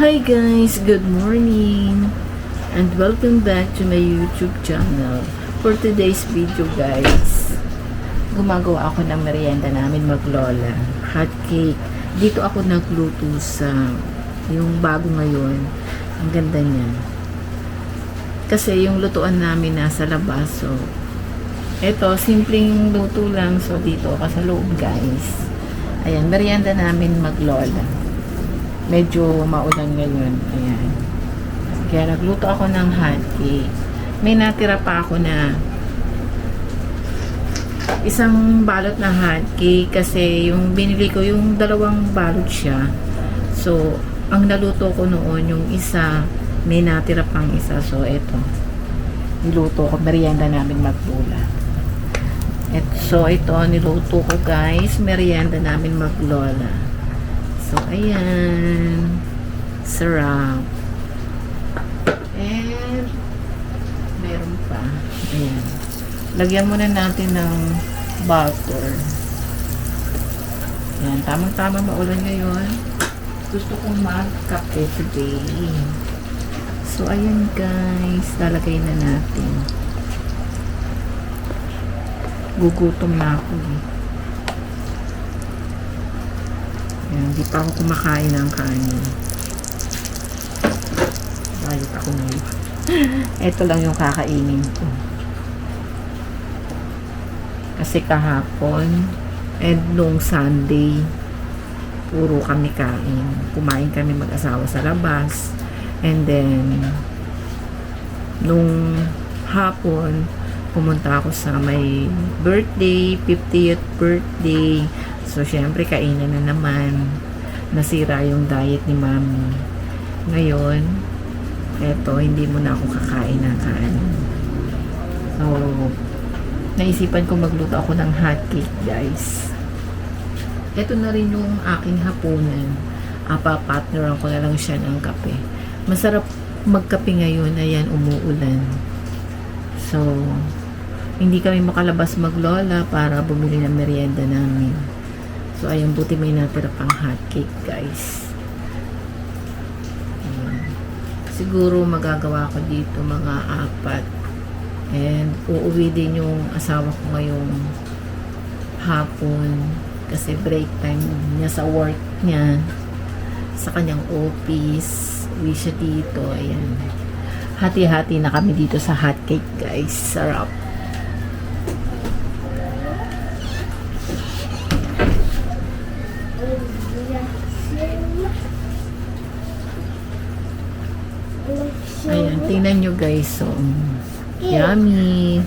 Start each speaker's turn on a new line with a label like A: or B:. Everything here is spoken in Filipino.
A: Hi guys, good morning and welcome back to my YouTube channel. For today's video guys, gumagawa ako ng merienda namin maglola, hot cake. Dito ako nagluto sa yung bago ngayon. Ang ganda niya. Kasi yung lutuan namin nasa labas, so eto, simpleng luto lang. So, dito ako sa loob, guys. Ayan, merienda namin maglola. Medyo maulan ngayon. Ayan. Kaya nagluto ako ng hot cake. May natira pa ako na isang balot na hot cake kasi yung binili ko yung dalawang balot siya. So, ang naluto ko noon yung isa, may natira pang isa. So, eto. Niluto ko, merienda namin maglola. Et, so, ito, niluto ko guys, merienda namin maglola. So, ayan. Sarap. And, meron pa. Ayan. Lagyan muna natin ng butter. Ayan, tamang-tama maulan ngayon. Gusto kong mag-kape today. So, ayan guys. Lalagay na natin. Gugutom na ako eh. Ayan, hindi pa ako kumakain ng kanin. Bayot ako ngayon. Ito lang yung kakainin ko. Kasi kahapon and nung Sunday, puro kami kain. Kumain kami mag-asawa sa labas. And then, nung hapon, pumunta ako sa may birthday, 50th birthday. So, syempre, kainan na naman. Nasira yung diet ni mami. Ngayon, eto, hindi mo na ako kakain ng kanin. So, naisipan ko magluto ako ng hot cake, guys. Ito na rin yung aking hapunan. Apa-partneran ko na lang siya ng kape. Masarap magkape ngayon. Ayan, umuulan. So, hindi kami makalabas maglola para bumili ng merienda namin. Ayun, buti may natira pang hot cake, guys. Ayan. Siguro magagawa ko dito mga apat. And uuwi din yung asawa ko ngayong hapon kasi break time niya sa work niya sa kanyang office. Uwi siya dito. Ayan. Hati-hati na kami dito sa hot cake, guys. Sarap. Ayan, tingnan nyo guys. So, yummy.